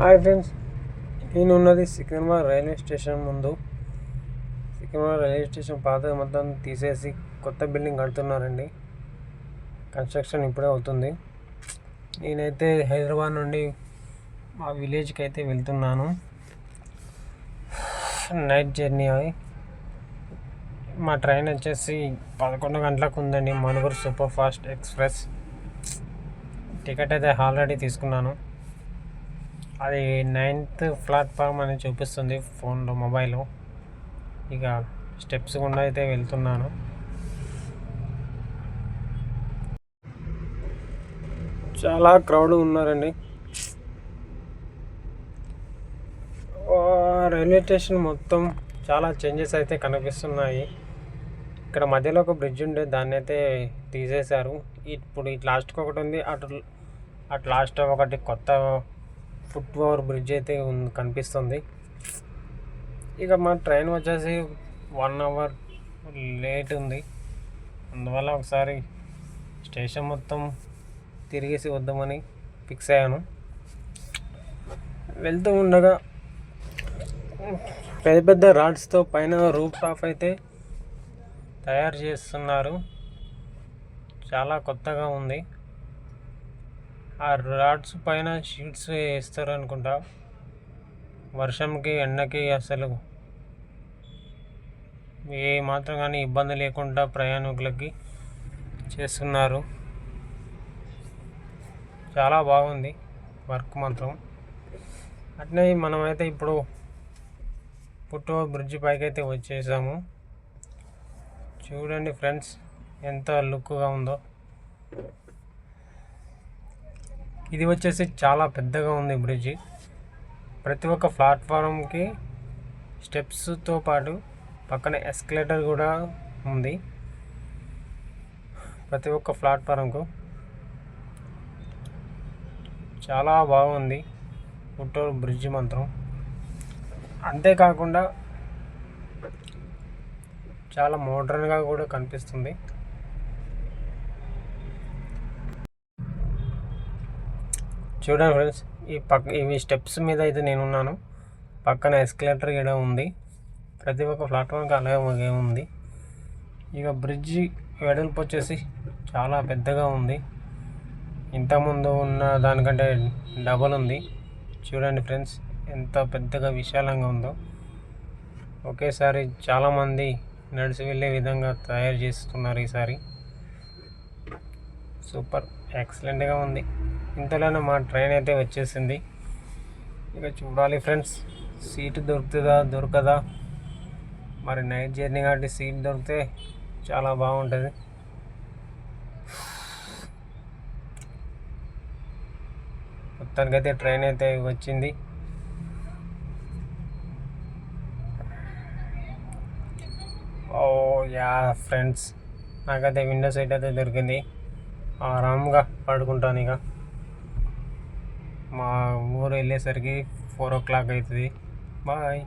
Hi friends నేను ఉన్నది Secunderabad railway station ముందు. సికింద్రాబాద్ రైల్వే స్టేషన్ పాత మొత్తం తీసేసి కొత్త బిల్డింగ్ కడుతున్నారండి. కన్స్ట్రక్షన్ ఇప్పుడే అవుతుంది. నేనైతే హైదరాబాద్ నుండి మా విలేజ్కి అయితే వెళ్తున్నాను. నైట్ జర్నీ అవి మా ట్రైన్ వచ్చేసి పదకొండు గంటలకు ఉందండి. మనుగురు సూపర్ ఫాస్ట్ ఎక్స్ప్రెస్. టికెట్ అయితే ఆల్రెడీ తీసుకున్నాను. అది నైన్త్ ప్లాట్ఫామ్ అని చూపిస్తుంది ఫోన్లో మొబైల్లో. ఇక స్టెప్స్ గుండా అయితే వెళ్తున్నాను. చాలా క్రౌడ్ ఉన్నారండి. రైల్వే స్టేషన్ మొత్తం చాలా చేంజెస్ అయితే కనిపిస్తున్నాయి. ఇక్కడ మధ్యలో ఒక బ్రిడ్జ్ ఉండే దాన్ని అయితే తీసేశారు. ఇప్పుడు ఇటు లాస్ట్కి ఒకటి ఉంది అటు అటు లాస్ట్ ఒకటి కొత్త ఫుట్ ఓవర్ బ్రిడ్జ్ అయితే ఉంది కనిపిస్తుంది. ఇక మా ట్రైన్ వచ్చేసి వన్ అవర్ లేట్ ఉంది. అందువల్ల ఒకసారి స్టేషన్ మొత్తం తిరిగేసి వద్దామని ఫిక్స్ అయ్యాను. వెళ్తూ ఉండగా పెద్ద పెద్ద రాడ్స్తో పైన రూప్ టాప్ అయితే తయారు చేస్తున్నారు. చాలా కొత్తగా ఉంది. ఆ రాడ్స్ పైన షీట్స్ వేస్తారు అనుకుంటా వర్షంకి ఎండకి అసలు ఏ మాత్రం కానీ ఇబ్బంది లేకుండా ప్రయాణికులకి చేస్తున్నారు. చాలా బాగుంది వర్క్ మాత్రం. అట్నే మనమైతే ఇప్పుడు పుట్టో బ్రిడ్జ్ పైకి అయితే వచ్చేసాము. చూడండి ఫ్రెండ్స్ ఎంత లుక్గా ఉందో. ఇది వచ్చేసి చాలా పెద్దగా ఉంది బ్రిడ్జి. ప్రతి ఒక్క ప్లాట్ఫారంకి స్టెప్స్తో పాటు పక్కన ఎస్కలేటర్ కూడా ఉంది. ప్రతి ఒక్క ప్లాట్ఫారంకు చాలా బాగుంది పుట్టూరు బ్రిడ్జ్ మాత్రం. అంతేకాకుండా చాలా మోడర్న్గా కూడా కనిపిస్తుంది. చూడండి ఫ్రెండ్స్ ఈ పక్క ఇవి స్టెప్స్ మీద అయితే నేను ఉన్నాను పక్కన ఎస్కలేటర్ కూడా ఉంది. ప్రతి ఒక్క ప్లాట్ఫామ్కి అలాగే ఉంది. ఇక బ్రిడ్జి వెడల్పు వచ్చేసి చాలా పెద్దగా ఉంది. ఇంతకుముందు ఉన్న దానికంటే డబల్ ఉంది. చూడండి ఫ్రెండ్స్ ఎంత పెద్దగా విశాలంగా ఉందో. ఒకేసారి చాలామంది నడిచి వెళ్ళే విధంగా తయారు చేస్తున్నారు ఈసారి. సూపర్. ఎక్సలెంట్గా ఉంది. ఇంతలోనే మా ట్రైన్ అయితే వచ్చేసింది. ఇక చూడాలి ఫ్రెండ్స్ సీటు దొరుకుతుందా దొరకదా? మరి నైట్ జర్నీ కాబట్టి సీట్ దొరికితే చాలా బాగుంటుంది. మొత్తానికైతే ట్రైన్ అయితే వచ్చింది. ఓ యా ఫ్రెండ్స్ నాకైతే విండో సీట్ అయితే దొరికింది. ఆరామ్గా పడుకుంటాను ఇక. మా ఊరు వెళ్ళేసరికి ఫోర్ ఓ క్లాక్ అవుతుంది. బాయ్.